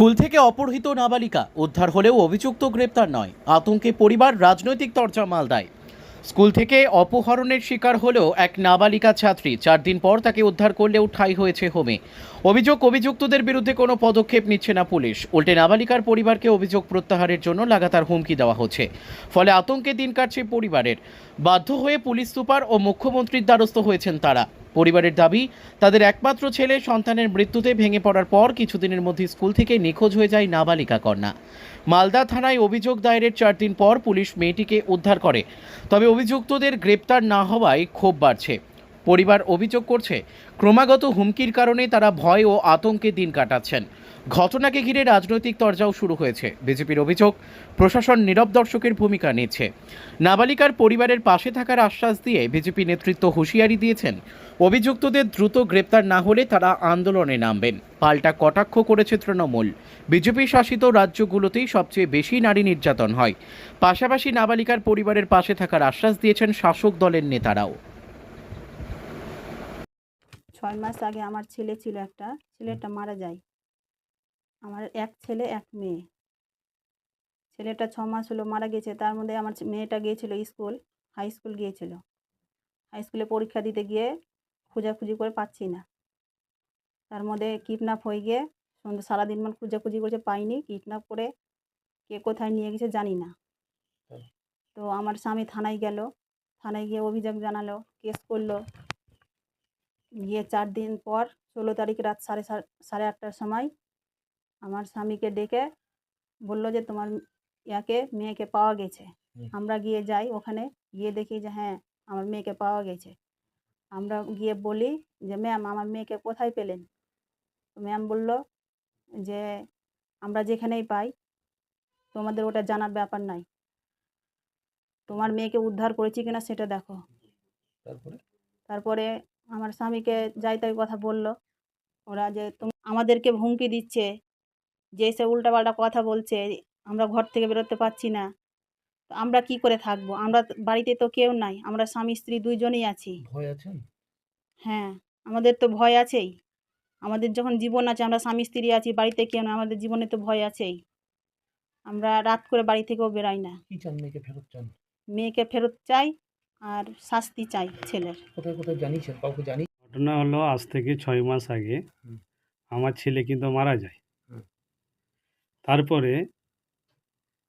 School থেকে অপহৃত নাবালিকা উদ্ধার হলেও অভিযুক্ত গ্রেপ্তার নয়। আতঙ্কে পরিবার রাজনৈতিক তরজা মালদায়। স্কুল থেকে অপহরণের শিকার হলেও এক নাবালিকা ছাত্রী চার দিন পর তাকে উদ্ধার করলেও ঠাঁই হয়েছে হোমে। অভিযোগ অভিযুক্তদের বিরুদ্ধে কোনো পদক্ষেপ নিচ্ছে না পুলিশ। উল্টে নাবালিকার পরিবারকে অভিযোগ প্রত্যাহারের জন্য লাগাতার হুমকি দেওয়া হচ্ছে। ফলে আতঙ্কে দিন কাটছে পরিবারের। বাধ্য হয়ে পুলিশ সুপার ও মুখ্যমন্ত্রীর দ্বারস্থ হয়েছেন তারা। পরিবারের দাবি, তাদের একমাত্র ছেলে সন্তানের মৃত্যুতে ভেঙে পড়ার পর কিছুদিনের মধ্যে স্কুল থেকে নিখোঁজ হয়ে যায় নাবালিকা কন্যা। মালদা থানায় অভিযোগ দায়েরের চার দিন পর পুলিশ মেয়েটিকে উদ্ধার করে। তবে অভিযুক্তদের গ্রেপ্তার না হওয়ায় ক্ষোভ বাড়ছে। পরিবার অভিযোগ করছে, ক্রমাগত হুমকির কারণে তারা ভয় ও আতঙ্কে দিন কাটাচ্ছেন। ঘটনাকে ঘিরে রাজনৈতিক তরজাও শুরু হয়েছে। বিজেপির অভিযোগ, প্রশাসন নীরব দর্শকের ভূমিকা নিচ্ছে। নাবালিকার পরিবারের পাশে থাকার আশ্বাস দিয়ে বিজেপি নেতৃত্ব হুঁশিয়ারি দিয়েছেন। অভিযুক্তদের দ্রুত গ্রেপ্তার না হলে তারা আন্দোলনে নামবেন। পাল্টা কটাক্ষ করেছে তৃণমূল। বিজেপি শাসিত রাজ্যগুলোতেই সবচেয়ে বেশি নারী নির্যাতন হয়। পাশাপাশি নাবালিকার পরিবারের পাশে থাকার আশ্বাস দিয়েছেন শাসক দলের নেতারাও। ছয় মাস আগে আমার ছেলে ছিল একটা ছেলেটা মারা যায়। আমার এক ছেলে এক মেয়ে। ছেলেটা ছ মাস হলো মারা গেছে তার মধ্যে আমার মেয়েটা গিয়েছিল স্কুল হাই স্কুল গিয়েছিল। হাই স্কুলে পরীক্ষা দিতে গিয়ে খোঁজাখুঁজি করে পাচ্ছি না। তার মধ্যে কিডন্যাপ হয়ে গিয়ে সন্ধ্যে সারাদিন মানে খোঁজাখুঁজি করছে পাইনি কিডন্যাপ করে কে কোথায় নিয়ে গেছে জানি না। তো আমার স্বামী থানায় গেল থানায় গিয়ে অভিযোগ জানালো কেস করল। গিয়ে চার দিন পর ষোলো তারিখ রাত সাড়ে সাড়ে আটটার সময় আমার স্বামীকে ডেকে বলল যে তোমার ইয়াকে মেয়েকে পাওয়া গেছে। আমরা গিয়ে যাই ওখানে গিয়ে দেখি যে হ্যাঁ আমার মেয়েকে পাওয়া গেছে। আমরা গিয়ে বলি যে ম্যাম আমার মেয়েকে কোথায় পেলেন? ম্যাম বলল যে আমরা যেখানেই পাই তোমাদের ওটা জানার ব্যাপার নাই। তোমার মেয়েকে উদ্ধার করেছি কিনা সেটা দেখো। তারপরে? তারপরে আমার স্বামীকে যাই তাই কথা বলল। ওরা যে তুমি আমাদেরকে হুমকি দিচ্ছে যে সে উল্টাপাল্টা কথা বলছে আমরা ঘর থেকে বেরোতে পারছি না। তো আমরা কি করে থাকব? আমরা বাড়িতে তো কেউ নাই আমরা স্বামী স্ত্রী দুইজনেই আছি। ভয় আছেন? হ্যাঁ আমাদের তো ভয় আছেই। আমাদের যখন জীবন আছে আমরা স্বামী স্ত্রী আছি বাড়িতে কেউ না আমাদের জীবনে তো ভয় আছেই। আমরা রাত করে বাড়ি থেকেও বেরাই না। কি চান মেয়েকে ফেরত চান? মেয়েকে ফেরত চাই আর শাস্তি চাই ছেলের। কোথায় কোথায় জানিয়েছেন? কাউকে জানি ঘটনা হলো আজ থেকে ছয় মাস আগে। আমার ছেলে কিন্তু মারা যায়। তারপরে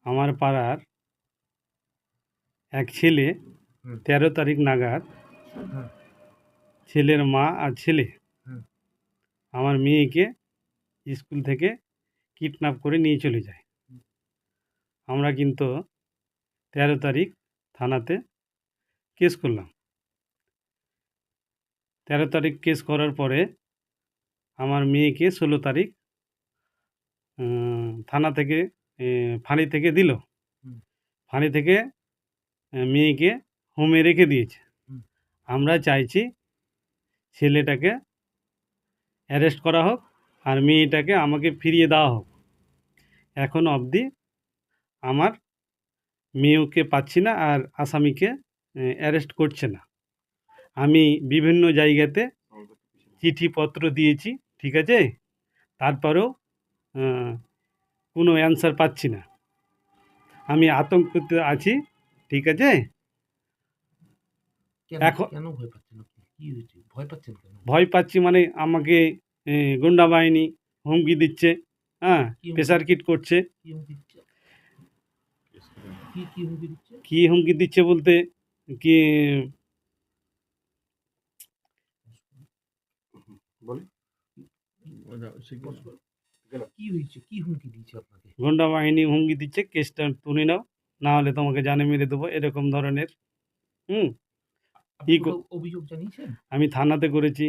আমার পাড়ার এক ছেলে তেরো তারিখ নাগাদ ছেলের মা আর ছেলে আমার মেয়েকে স্কুল থেকে কিডন্যাপ করে নিয়ে চলে যায়। আমরা কিন্তু তেরো তারিখ থানাতে কেস করলাম। তেরো তারিখ কেস করার পরে আমার মেয়েকে ষোলো তারিখ থানা থেকে ফাঁড়ি থেকে দিল। ফাঁড়ি থেকে মেয়েকে হোমে রেখে দিয়েছে। আমরা চাইছি ছেলেটাকে অ্যারেস্ট করা হোক আর মেয়েটাকে আমাকে ফিরিয়ে দেওয়া হোক। এখন অবধি আমার মেয়েকে পাচ্ছি না আর আসামিকে অ্যারেস্ট করছে না। আমি বিভিন্ন জায়গাতে চিঠিপত্র দিয়েছি ঠিক আছে? তারপরেও কোনো অ্যান্সার পাচ্ছি না। আমি আতঙ্কিত আছি ঠিক আছে? এখন- ভয় পাচ্ছি মানে আমাকে গুন্ডা বাহিনী হুমকি দিচ্ছে হ্যাঁ? প্রেশার কিট করছে। কি হুমকি দিচ্ছে? কি কি দিচ্ছে কি হয়েছে? কি হুমকি দিচ্ছে আপনাকে? গুন্ডা বাহিনী হুমকি দিচ্ছে কেসটা তুলে নাও না হলে তোমাকে জানে মেরে দেবো এরকম ধরনের হুম? অভিযোগ জানিয়েছেন? আমি থানাতে করেছি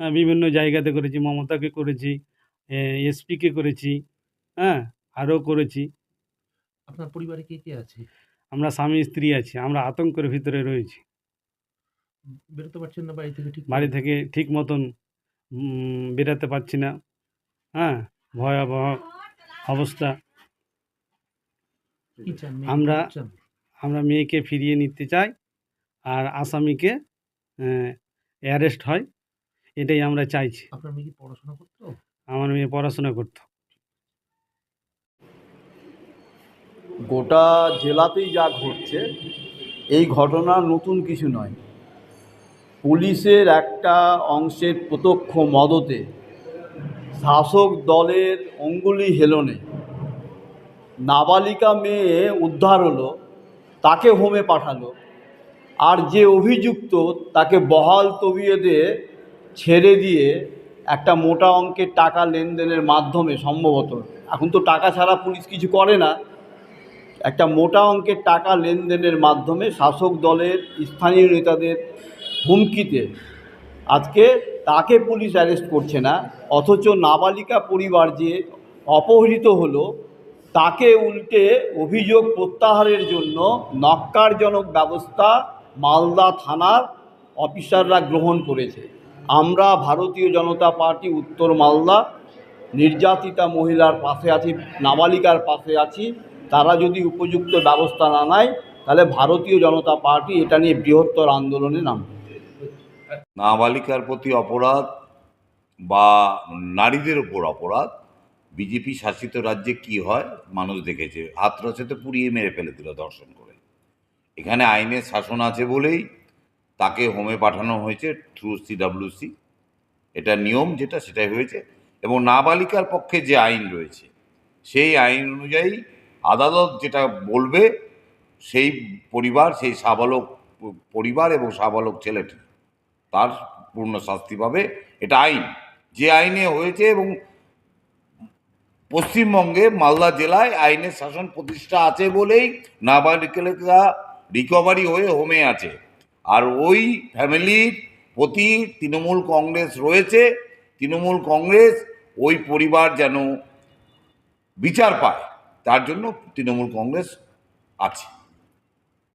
হ্যাঁ, বিভিন্ন জায়গাতে করেছি মমতাকে করেছি এসপিকে করেছি হ্যাঁ আরও করেছি। আপনার পরিবারে কে কে আছে? আমরা স্বামী স্ত্রী আছি আমরা আতঙ্কের ভিতরে রয়েছি। বেরোতে পারছেন না বাড়ি থেকে ঠিক বাড়ি থেকে ঠিক মতন বেরাতে পারছি না। হ্যাঁ ভয়াবহ অবস্থা। আমরা- আমরা মেয়েকে ফিরিয়ে নিতে চাই আর আসামিকে অ্যারেস্ট হয় এটাই আমরা চাইছি। আপনার মেয়ে কি পড়াশোনা করতো? আমার মেয়ে পড়াশোনা করতো। গোটা জেলাতেই যা ঘটছে, এই ঘটনা নতুন কিছু নয়। পুলিশের একটা অংশের প্রত্যক্ষ মদতে শাসক দলের অঙ্গুলি হেলনে নাবালিকা মেয়ে উদ্ধার হলো, তাকে হোমে পাঠালো আর যে অভিযুক্ত তাকে বহাল তবিয়তে ছেড়ে দিয়ে একটা মোটা অঙ্কের টাকা লেনদেনের মাধ্যমে সম্ভবত। এখন তো টাকা ছাড়া পুলিশ কিছু করে না। একটা মোটা অঙ্কের টাকা লেনদেনের মাধ্যমে শাসক দলের স্থানীয় নেতাদের হুমকিতে। আজকে তাকে পুলিশ অ্যারেস্ট করছে না, অথচ নাবালিকা পরিবার যে অপহৃত হলো, তাকে উল্টে অভিযোগ প্রত্যাহারের জন্য নক্কারজনক ব্যবস্থা মালদা থানার অফিসাররা গ্রহণ করেছে। আমরা ভারতীয় জনতা পার্টি উত্তর মালদা, নির্যাতিতা মহিলার পাশে আছি, নাবালিকার পাশে আছি তারা যদি উপযুক্ত ব্যবস্থা না নেয়, তাহলে ভারতীয় জনতা পার্টি এটা নিয়ে বৃহত্তর আন্দোলনে নামবে। নাবালিকার প্রতি অপরাধ বা নারীদের ওপর অপরাধ, বিজেপি শাসিত রাজ্যে কি হয় মানুষ দেখেছে। হাতরসেতে পুড়িয়ে মেরে ফেলে দিল দর্শন করে। এখানে আইনের শাসন আছে বলেই তাকে হোমে পাঠানো হয়েছে থ্রু সিডাব্লিউসি। এটা নিয়ম যেটা, সেটাই হয়েছে। এবং নাবালিকার পক্ষে যে আইন রয়েছে, সেই আইন অনুযায়ী আদালত যেটা বলবে সেই পরিবার, সেই সাবালক পরিবার এবং সাবালক ছেলেটি তার পূর্ণ শাস্তি পাবে। এটা আইন। যে আইনে হয়েছে এবং পশ্চিমবঙ্গে মালদা জেলায় আইনের শাসন প্রতিষ্ঠা আছে বলেই নাবালিকা রিকভারি হয়ে হোমে আছে। আর ওই ফ্যামিলির প্রতি তৃণমূল কংগ্রেস রয়েছে। তৃণমূল কংগ্রেস ওই পরিবার যেন বিচার পায়। তার জন্য তৃণমূল কংগ্রেস আছে।